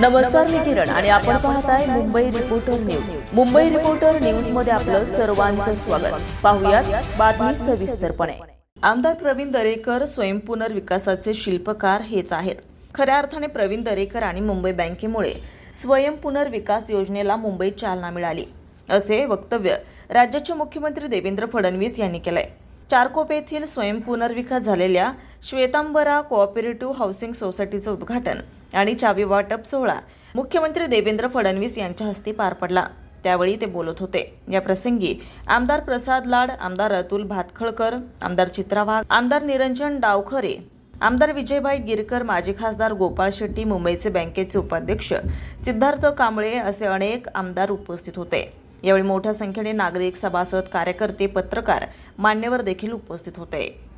नमस्कार मी किरण आणि आपण पाहताय Mumbai reporter news Mumbai reporter न्यूजमध्ये आपलं सर्वांचं स्वागत. पाहुयात बातमी सविस्तरपणे. आमदार प्रवीण दरेकर स्वयंपुनर्विकासाचे शिल्पकार हेच आहेत. खऱ्या अर्थाने प्रवीण दरेकर आणि मुंबई बँकेमुळे स्वयंपुनर्विकास योजनेला मुंबईत चालना मिळाली. असे वक्तव्य राज्याचे मुख्यमंत्री देवेंद्र फडणवीस यांनी केलंय. चारकोप येथील स्वयंपुनर्विकास झालेल्या श्वेतांबरा कोऑपरेटिव्ह हाऊसिंग सोसायटीचं उद्घाटन आणि चावी वाटप सोहळा मुख्यमंत्री देवेंद्र फडणवीस यांच्या हस्ते पार पडला. त्यावेळी ते बोलत होते. या प्रसंगी आमदार प्रसाद लाड आमदार अतुल भातखळकर आमदार चित्रा वाघ आमदार निरंजन डावखरे आमदार विजयभाई गिरकर माजी खासदार गोपाळ शेट्टी मुंबईचे बँकेचे उपाध्यक्ष सिद्धार्थ कांबळे असे अनेक आमदार उपस्थित होते. यावेळी मोठ्या संख्येने नागरिक सभासद कार्यकर्ते पत्रकार मान्यवर देखील उपस्थित होते.